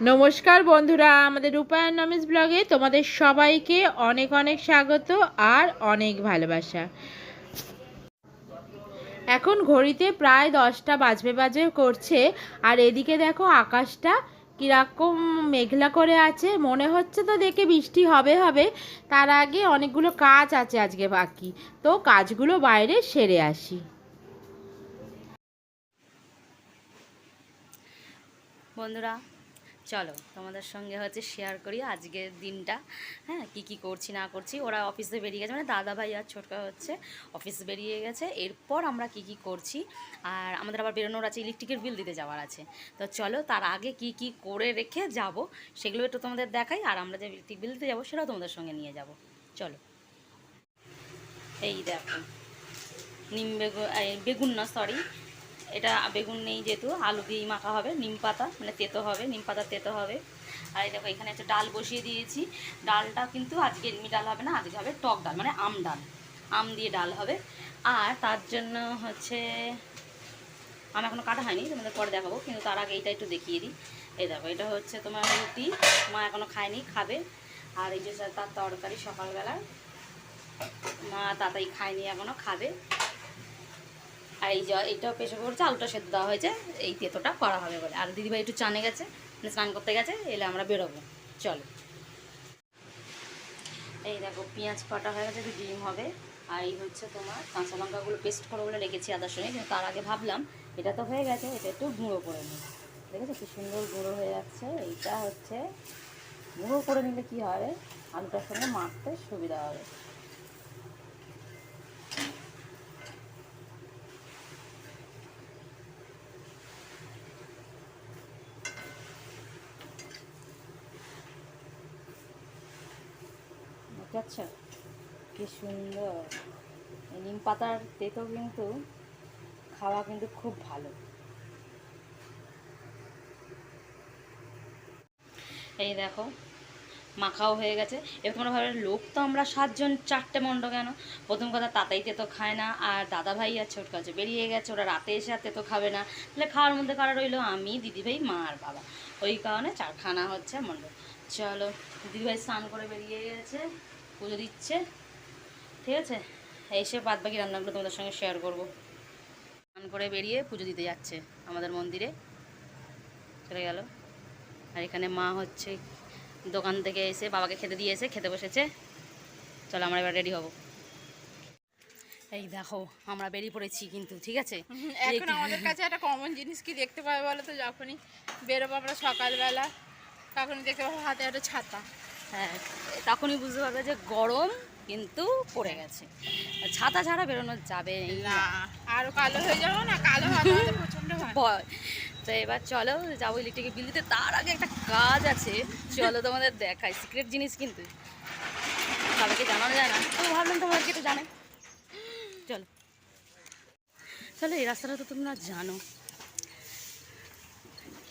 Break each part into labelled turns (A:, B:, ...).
A: নমস্কার বন্ধুরা, আমাদের রূপায়ণ নমিস ব্লগে তোমাদের সবাইকে অনেক অনেক স্বাগত আর অনেক ভালোবাসা। এখন ঘড়িতে প্রায় দশটা বাজবে বাজবে করছে, আর এদিকে দেখো আকাশটা কীরকম মেঘলা করে আছে, মনে হচ্ছে তো দেখে বৃষ্টি হবে হবে, তার আগে অনেকগুলো কাজ আছে আজকে বাকি, তো কাজগুলো বাইরে সেরে আসি।
B: বন্ধুরা চলো, তোমাদের সঙ্গে হচ্ছে শেয়ার করি আজকের দিনটা। হ্যাঁ কি কি করছি, না করছি, ওরা অফিসে বেরিয়ে গেছে মানে দাদা ভাই আর ছোটকা হচ্ছে অফিস বেরিয়ে গেছে। এরপর আমরা কি কি করছি, আর আমাদের আবার বেরোনোর আছে ইলেকট্রিকের বিল দিতে যাওয়ার আছে। তো চলো, তার আগে কি কি করে রেখে যাব, সেগুলো একটু তোমাদের দেখাই, আর আমরা যে ইলেকট্রিক বিল দিতে যাব, সেটাও তোমাদের সঙ্গে নিয়ে যাব। চলো। এই দেখো, নিম বেগুন বেগুন না সরি এটা বেগুন নেই যেহেতু, আলু দিয়েই মাখা হবে, নিম পাতা মানে তেতো হবে, নিম পাতা তেতো হবে। আর এই দেখো, এখানে একটা ডাল বসিয়ে দিয়েছি। ডালটা কিন্তু আজকে এমনি ডাল হবে না, আজকে হবে টক ডাল মানে আম ডাল। আম দিয়ে ডাল হবে। আর তার জন্য হচ্ছে, আম এখনও কাটা হয়নি, তোমাদের পরে দেখাবো, কিন্তু তার আগে এইটা একটু দেখিয়ে দিই। এই দেখো, এটা হচ্ছে তোমার রুটি, মা এখনও খায়নি, খাবে। আর এই যে তার তরকারি সকালবেলায় মা তাতাই খায়নি এখনও খাবে। আর এই যে, এইটাও প্রেশার করছে, আলুটা সেদ্ধ দেওয়া হয়েছে, এই তেতোটা করা হবে বলে। আর দিদিভাই একটু চানে গেছে মানে স্নান করতে গেছে, এলে আমরা বেরোবো। চলো। এই দেখো, পেঁয়াজ কাটা হয়ে গেছে ডিম হবে। আর এই হচ্ছে তোমার কাঁচা লঙ্কাগুলো পেস্ট করে বলে রেখেছি আদার সঙ্গে, কিন্তু তার আগে ভাবলাম এটা তো হয়ে গেছে, এটা একটু গুঁড়ো করে নিই। দেখেছ কি সুন্দর গুঁড়ো হয়ে যাচ্ছে? এইটা হচ্ছে, গুঁড়ো করে নিলে কি হবে? আলুটার সঙ্গে মাখতে সুবিধা হবে দেখতে পাচ্ছ কি সুন্দর। নিম পাতার তেতো কিন্তু খাওয়া কিন্তু খুব ভালো। এই দেখো, মাখাও হয়ে গেছে। এবার তোমরা ভাবে লোক তো আমরা সাতজন, চারটে মণ্ড কেন? প্রথম কথা, তাতাই তেতো খায় না, আর দাদা ভাই আর ছোট কাছে বেরিয়ে গেছে, ওরা রাতে এসে আর তেতো খাবে না। তাহলে খাওয়ার মধ্যে কারা রইল? আমি, দিদিভাই, মা আর বাবা। ওই কারণে চারখানা হচ্ছে মণ্ড চলো, দিদিভাই স্নান করে বেরিয়ে গেছে। পুজো দিচ্ছে। ঠিক আছে? এসে বাদ বাকি রান্নাগুলো তোমাদের সঙ্গে শেয়ার করব। স্নান করে বেরিয়ে পুজো দিতে যাচ্ছে আমাদের মন্দিরে। চলে গেল। আর এখানে মা হচ্ছে দোকান থেকে এসে বাবাকে খেতে দিয়ে এসে খেতে বসেছে। চলো আমরা এবার রেডি হব। এই দেখো আমরা বেরিয়ে পড়েছি কিন্তু ঠিক আছে?
A: এখন আমাদের কাছে একটা কমন জিনিস কি দেখতে পাবে বলো তো? যখনই বেরোবো আমরা সকালবেলা তখনই দেখতে পাবো হাতে একটা ছাতা।
B: তখনই বুঝতে পারবে যে গরম কিন্তু পড়ে গেছে। ছাতা ছাড়া বেরোনো যাবে
A: না। আরও কালো হয়ে যাব না কালো প্রচণ্ড ভয়।
B: তো এবার চলো যাব ইলেকট্রিকের বিল দিতে। তার আগে একটা কাজ আছে চলো তোমাদের দেখাই। সিক্রেট জিনিস কিন্তু। সবাইকে জানানো যায় না। তো ভাবলাম তোমাদেরকে একটু জানে। চলো। চলো এই রাস্তাটা তো তোমরা জানো।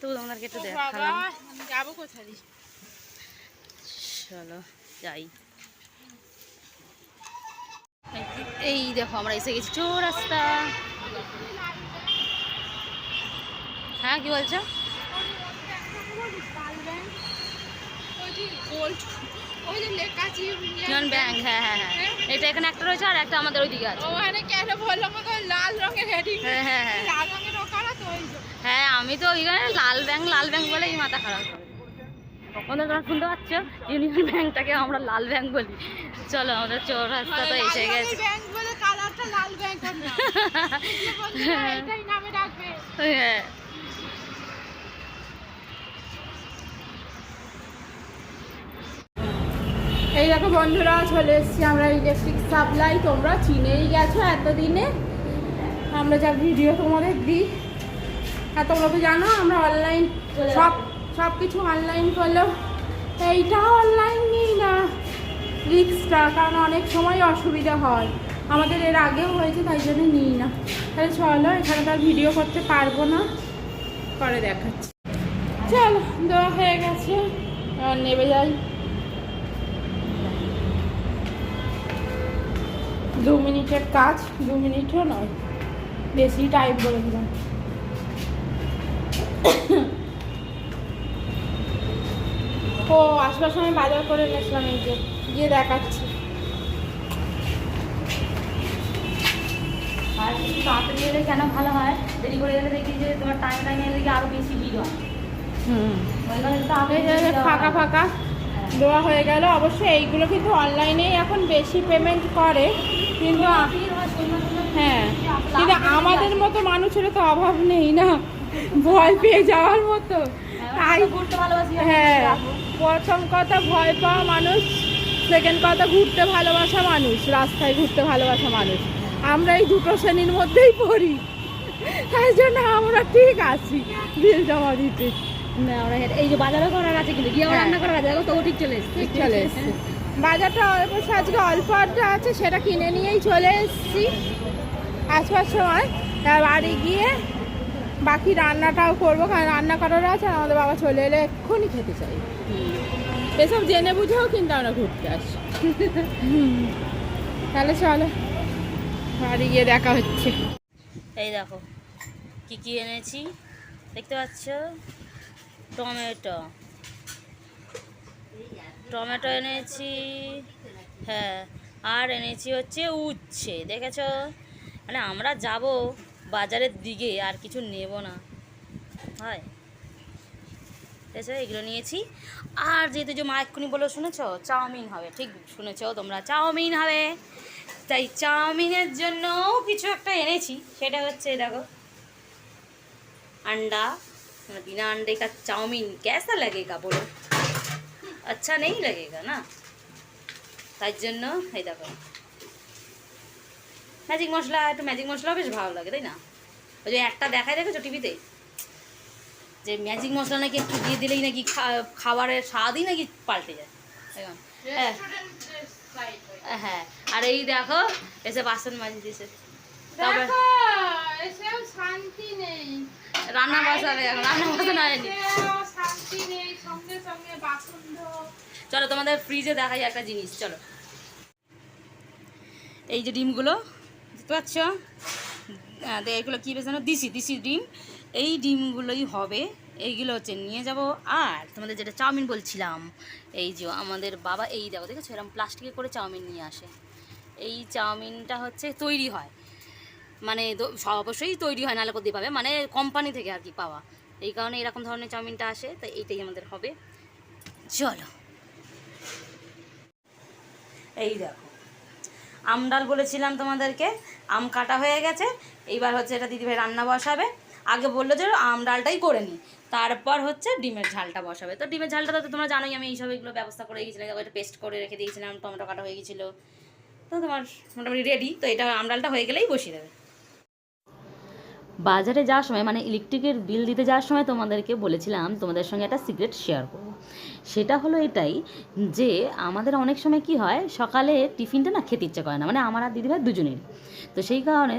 B: তো তোমাদেরকে একটু দেখালাম।
A: যাব কোথায়?
B: চলো যাই। এই দেখো আমরা এসে গেছি চো রাস্তা। হ্যাঁ কি বলছো? ব্যাংক হ্যাঁ হ্যাঁ হ্যাঁ। এটা এখানে একটা রয়েছে আর একটা আমাদের ওইদিকে আছে।
A: ওখানে কেন বললাম আমাকে লাল রঙের হেডিং
B: হ্যাঁ হ্যাঁ হ্যাঁ। হ্যাঁ আমি তো ওইখানে লাল ব্যাংক লাল ব্যাংক বলেই মাথা খারাপ। করে শুনতে পাচ্ছ? ইউনিয়ন ব্যাংকটাকে আমরা লাল ব্যাংক বলি। চলো আমাদের চোর রাস্তা তো এসে গেছে। হ্যাঁ।
A: এই দেখো বন্ধুরা চলে এসেছি আমরা ইলেকট্রিক সাপ্লাই তোমরা চিনেই গেছো এতদিনে। আমরা যা ভিডিও তোমাদের দিই। আর তোমরা তো জানো আমরা অনলাইন সব সব কিছু অনলাইন করলেও এইটা অনলাইন নিই না। রিক্সটা কারণ অনেক সময় অসুবিধা হয়। আমাদের এর আগেও হয়েছে, তাই জন্য নিই না। তাহলে চলো, এখানে তো আর ভিডিও করতে পারব না। পরে দেখাচ্ছি। চলো, দেওয়া হয়ে গেছে। নেবে যাই। দু মিনিটের কাজ, দু মিনিটও নয়। বেশি টাইম বলে দিলাম। ও আসবার সময় বাজার করে এই যে গিয়ে দেখাচ্ছি।
B: আর একটু তাড়াতাড়ি এলে কেন ভালো হয়? দেরি করে গেলে দেখি যে তোমার টাইম টাইম এলে আরও বেশি ভিড় হয়।
A: হুম। ফাঁকা ফাঁকা
B: হ্যাঁ।
A: দেওয়া হয়ে গেল। অবশ্যই এইগুলো কিন্তু অনলাইনেই এখন বেশি পেমেন্ট করে। কিন্তু
B: হয়,
A: হ্যাঁ কিন্তু আমাদের মতো মানুষের তো অভাব নেই না? ভয় পেয়ে যাওয়ার মতো। তাই
B: ঘুরতে ভালোবাসি
A: হ্যাঁ প্রথম কথা ভয় পাওয়া মানুষ সেকেন্ড কথা ঘুরতে ভালোবাসা মানুষ রাস্তায় ঘুরতে ভালোবাসা মানুষ। আমরা এই দুটো শ্রেণির মধ্যেই পড়ি। তাই জন্য আমরা ঠিক আছি বিল জমা দিতে।
B: এই যে বাজারও করার আছে কিন্তু গিয়ে
A: হ্যাঁ।
B: রান্না করার আছে তো ঠিক চলে এসছে।
A: ঠিক চলে এসছে। বাজারটা অবশ্য আজকে অল্প আড্ডা আছে সেটা কিনে নিয়েই চলে এসেছি। আসবার সময় বাড়ি গিয়ে বাকি রান্নাটাও করব, কারণ রান্না করার আছে আমাদের বাবা চলে এলে এক্ষুনি খেতে চাই। এসব জেনে বুঝেও কিন্তু আমরা ঘুরতে আসি। তাহলে চলো, বাড়ি গিয়ে দেখা হচ্ছে।
B: এই দেখো, কি কি এনেছি? দেখতে পাচ্ছ? টমেটো। টমেটো এনেছি হ্যাঁ আর এনেছি হচ্ছে উচ্ছে, দেখেছ? মানে আমরা যাব বাজারের দিকে আর কিছু নেব না হয় দেখেছো এগুলো নিয়েছি আর যেহেতু যে মা এক্ষুনি বলো শুনেছো চাউমিন হবে ঠিক শুনেছো তোমরা চাউমিন হবে তাই চাউমিনের জন্য কিছু একটা এনেছি সেটা হচ্ছে এই দেখো अंडा बिना अंडे का चाउमीन कैसा लगेगा बोलो अच्छा नहीं लगेगा ना তাই জন্য এই দেখো ম্যাজিক মশলা একটু ম্যাজিক মশলা বেশ ভালো লাগে তাই না? ওই যে একটা দেখায় দেখেছ টিভিতে? যে ম্যাজিক মশলা নাকি একটু দিয়ে দিলেই নাকি খাবারের স্বাদই নাকি পাল্টে যায়। হ্যাঁ। হ্যাঁ আর এই দেখো এসে বাসন মাজি দিয়েছে। তারপর
A: শান্তি নেই।
B: রান্না বসাবে এখন রান্না বসানো হয়নি।
A: এসেও শান্তি নেই সঙ্গে সঙ্গে বাসন
B: চলো তোমাদের ফ্রিজে দেখাই একটা জিনিস চলো। এই যে ডিমগুলো পাচ্ছ? এগুলো কী বেশ জানো দিশি দিশি ডিম। এই ডিমগুলোই হবে। এইগুলো হচ্ছে নিয়ে যাব। আর তোমাদের যেটা চাউমিন বলছিলাম, এই যে আমাদের বাবা, এই দেখো, দেখেছ? এরকম প্লাস্টিকে করে চাউমিন নিয়ে আসে। এই চাউমিনটা হচ্ছে তৈরি হয়। মানে অবশ্যই তৈরি হয়, নাহলে কোথায় পাবে? মানে কোম্পানি থেকে আর কি পাওয়া। এই কারণে এরকম ধরনের চাউমিনটা আসে, তো এইটাই আমাদের হবে। চলো। এই দেখো আম ডাল বলেছিলাম তোমাদেরকে, আম কাটা হয়ে গেছে। এইবার হচ্ছে এটা দিদিভাই রান্না বসাবে। আগে বলল যে আম ডালটাই করে নিই তারপর হচ্ছে ডিমের ঝালটা বসাবে। তো ডিমের ঝালটা তো তোমরা জানোই, আমি এইসব এগুলো ব্যবস্থা করে গিয়েছিলাম এটা পেস্ট করে রেখে দিয়েছিলাম, টমেটো কাটা হয়ে গেছিল। তো তোমার মোটামুটি রেডি তো এটা আম ডালটা হয়ে গেলেই বসিয়ে দেবে। বাজারে যাওয়ার সময় মানে ইলেকট্রিকের বিল দিতে যাওয়ার সময় তোমাদেরকে বলেছিলাম, তোমাদের সঙ্গে একটা সিক্রেট শেয়ার করব। সেটা হলো এটাই যে, আমাদের অনেক সময় কি হয়, সকালে টিফিনটা না খেতে ইচ্ছে করে না মানে আমার আর দিদিভাই দুজনের তো সেই কারণে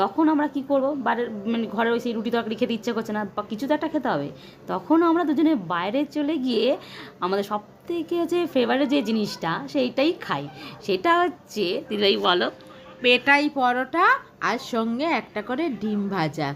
B: তখন আমরা কি করব বাইরের মানে ঘরে ওই সেই রুটি তরকারি খেতে ইচ্ছে করছে না, বা কিছু তো একটা খেতে হবে। তখন আমরা দুজনে বাইরে চলে গিয়ে আমাদের সব থেকে যে ফেভারিট যে জিনিসটা, সেইটাই খাই। সেটা হচ্ছে দিদিভাই বলো,
A: পেটাই পরোটা আর সঙ্গে একটা করে ডিম ভাজা।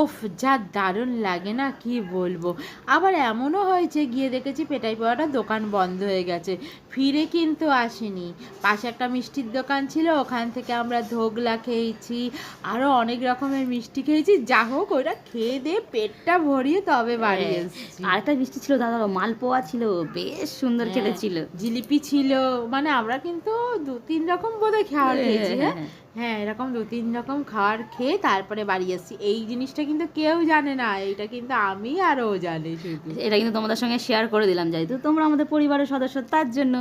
A: ওফ যা দারুণ লাগে না কি বলব? আবার এমনও হয়েছে গিয়ে দেখেছি পেটাই পরোটা দোকান বন্ধ হয়ে গেছে। ফিরে কিন্তু আসেনি। পাশে একটা মিষ্টির দোকান ছিল ওখান থেকে আমরা ধোগলা খেয়েছি আরও অনেক রকমের মিষ্টি খেয়েছি। যা হোক ওটা খেয়ে দিয়ে পেটটা ভরিয়ে তবে বাড়ি
B: হ্যাঁ।
A: এসেছি
B: আরেকটা মিষ্টি ছিল দাদা মালপোয়া ছিল বেশ সুন্দর খেতে
A: হ্যাঁ,
B: ছিল।
A: জিলিপি ছিল মানে আমরা কিন্তু দু তিন রকম বোধহয় খেয়াল
B: হ্যাঁ,
A: খেয়েছি হ্যাঁ।
B: হ্যাঁ,
A: এরকম দু তিন রকম খাবার খেয়ে তারপরে বাড়ি এসেছি এই জিনিসটা কিন্তু কেউ জানে না এইটা কিন্তু আমি আর ও জানে শুধু।
B: এটা কিন্তু তোমাদের সঙ্গে শেয়ার করে দিলাম যেহেতু তোমরা আমাদের পরিবারের সদস্য তার জন্য।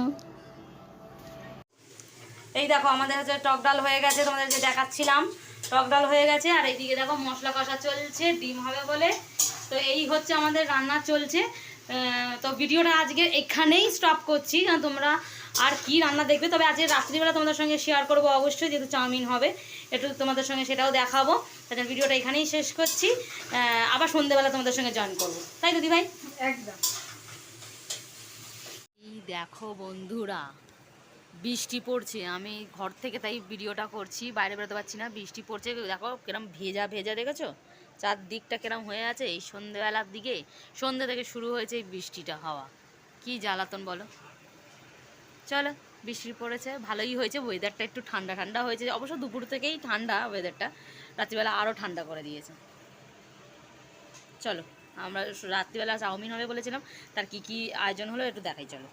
B: এই দেখো আমাদের হচ্ছে টক ডাল হয়ে গেছে তোমাদের যে দেখাচ্ছিলাম। টক ডাল হয়ে গেছে আর এইদিকে দেখো মশলা কষা চলছে ডিম হবে বলে। তো এই হচ্ছে আমাদের রান্না চলছে। আহ, তো ভিডিওটা আজকে এখানেই স্টপ করছি। কারণ তোমরা আর কি রান্না দেখবে? তবে আজকে রাত্রিবেলা তোমাদের সঙ্গে শেয়ার করব অবশ্যই যেহেতু চাউমিন হবে। একটু তোমাদের সঙ্গে সেটাও দেখাবো। তাহলে ভিডিওটা এখানেই শেষ করছি। আবার সন্ধেবেলা তোমাদের সঙ্গে জয়েন করব। তাই তো ভাই
A: একদম।
B: দেখো বন্ধুরা বৃষ্টি পড়ছে। আমি ঘর থেকে তাই ভিডিওটা করছি বাইরে বেরোতে পারছি না। বৃষ্টি পড়ছে দেখো কিরম ভেজা ভেজা দেখেছ? চারদিকটা কিরম হয়ে আছে। এই সন্ধেবেলার দিকে সন্ধে থেকে শুরু হয়েছে এই বৃষ্টিটা হাওয়া। কি জ্বালাতন বলো? চলো বৃষ্টি পড়েছে ভালোই হয়েছে ওয়েদারটা একটু ঠান্ডা ঠান্ডা হয়েছে। অবশ্য দুপুর থেকেই ঠান্ডা ওয়েদারটা রাত্রিবেলা আরও ঠান্ডা করে দিয়েছে। চলো আমরা রাত্রিবেলা চাউমিন হবে বলেছিলাম তার কি কি আয়োজন হলো একটু দেখাই চলো।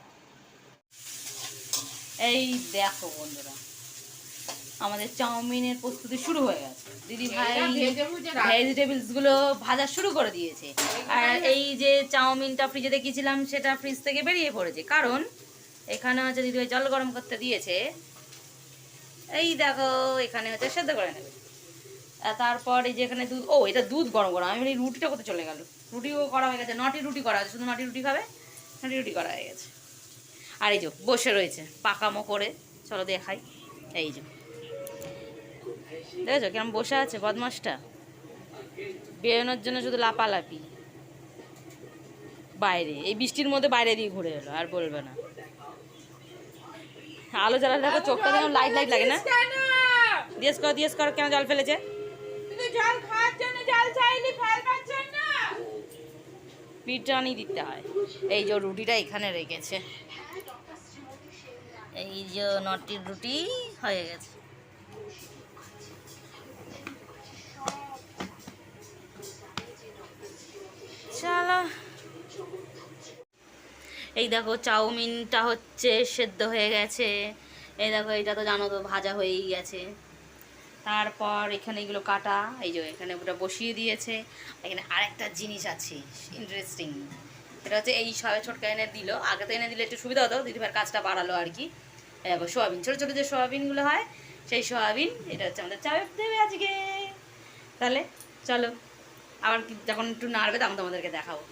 B: এই দেখো বন্ধুরা আমাদের চাউমিনের প্রস্তুতি শুরু হয়ে গেছে। দিদি ভাই
A: ভেজিটেবলসগুলো ভাজা
B: শুরু করে দিয়েছে। আর এই যে চাউমিনটা ফ্রিজে দেখিয়েছিলাম সেটা ফ্রিজ থেকে বেরিয়ে পড়েছে। কারণ এখানে হচ্ছে দিদিভাই জল গরম করতে দিয়েছে। এই দেখো, এখানে হচ্ছে সেদ্ধ করে নেবে। তারপর এই যে এখানে দুধ, ও, এটা দুধ গরম গরম আমি রুটিটা কোথায় চলে গেল? রুটিও করা হয়ে গেছে। নটি রুটি করা হয়েছে শুধু নটি রুটি খাবে? নটি রুটি করা হয়ে গেছে। আর এই যে বসে রয়েছে পাকামো করে চলো দেখাই। এই যে। দেখেছ কেমন বসে আছে বদমাসটা? বেরোনোর জন্য শুধু লাপালাপি। বাইরে, এই বৃষ্টির মধ্যে বাইরে দিয়ে ঘুরে এলো, আর বলবে না। আলো জ্বালালে দেখো চোখটা যেন লাইট লাইট লাগে না? দিয়েস কর দিয়েস কর কেন জল ফেলেছে? পিটানি দিতে হয়। এই যে রুটিটা এখানে রেখেছে। এই যে নটির রুটি হয়ে গেছে। চলো। এই দেখো চাউমিনটা হচ্ছে সেদ্ধ হয়ে গেছে। এই দেখো এটা তো জানো তো, ভাজা হয়েই গেছে। তারপর এখানে এগুলো কাটা, এই যে এখানে ওটা বসিয়ে দিয়েছে। এখানে আরেকটা জিনিস আছে ইন্টারেস্টিং এটা হচ্ছে এই সবে ছোটকা এনে দিল। আগে তো এনে দিলে একটু সুবিধা হতো দিদিভাইয়ের কাজটা বাড়ালো আর কি। দেখো, সোয়াবিন, ছোটো ছোটো যে সোয়াবিনগুলো হয়, সেই সোয়াবিন, এটা হচ্ছে আমাদের চাপে দেবে আজকে। তাহলে চলো, আবার যখন একটু নাড়বে তখন তোমাদেরকে দেখাবো।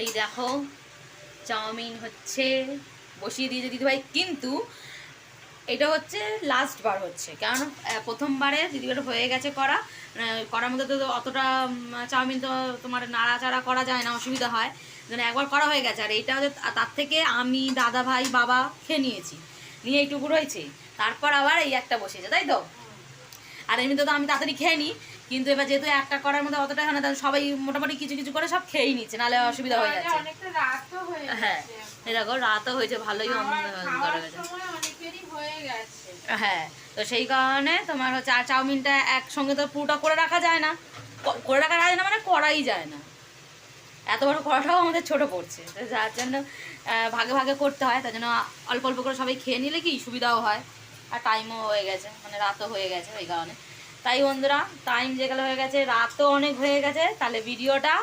B: এই দেখো চাউমিন হচ্ছে বসিয়ে দিয়েছে দিদিভাই কিন্তু এটা হচ্ছে লাস্ট বার হচ্ছে। কারণ প্রথমবারে দিদিবার হয়ে গেছে করা আহ, করার মধ্যে তো অতটা চাউমিন তো তোমার নাড়াচাড়া করা যায় না অসুবিধা হয়। যেন একবার করা হয়ে গেছে আর এইটা হচ্ছে তার থেকে আমি দাদা ভাই বাবা খেয়ে নিয়েছি। নিয়ে এইটুকু রয়েছে তারপর আবার এই একটা বসেছে তাই তো? আর এমনিতে তো আমি তাড়াতাড়ি খেয়ে নিই কিন্তু এবার যেহেতু একটা করার মধ্যে অতটা হয় না তাহলে সবাই মোটামুটি কিছু কিছু করে সব খেয়েই নিচ্ছে নাহলে অসুবিধা হয়ে যাচ্ছে।
A: হয়ে
B: এই দেখো রাতও হয়েছে ভালোই
A: হয়ে
B: তো সেই কারণে তোমার হচ্ছে আর চাউমিনটা একসঙ্গে তো পুরোটা করে রাখা যায় না। করে রাখা যায় না মানে করাই যায় না। এত বড় করাটাও আমাদের ছোট পড়ছে যার জন্য ভাগে ভাগে করতে হয় তার জন্য অল্প অল্প করে সবাই খেয়ে নিলে কি সুবিধাও হয়। আর টাইমও হয়ে গেছে মানে রাতও হয়ে গেছে ওই কারণে। তাই বন্ধুরা টাইম যেগুলো হয়ে গেছে রাতও অনেক হয়ে গেছে তাহলে ভিডিওটা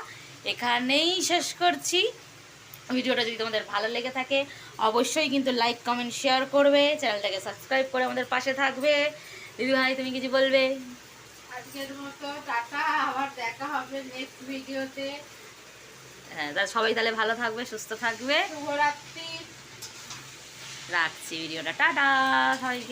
B: এখানেই শেষ করছি। ভিডিওটা যদি তোমাদের ভালো লেগে থাকে অবশ্যই কিন্তু লাইক কমেন্ট শেয়ার করবে চ্যানেলটাকে সাবস্ক্রাইব করে আমাদের পাশে থাকবে। দিদি ভাই তুমি কিছু বলবে?
A: আজকের মতো টাটা আবার দেখা হবে নেক্সট ভিডিওতে
B: হ্যাঁ তা সবাই তাহলে ভালো থাকবে সুস্থ থাকবে।
A: শুভরাত্রি।
B: রাখছি ভিডিওটা টাটা সবাইকে।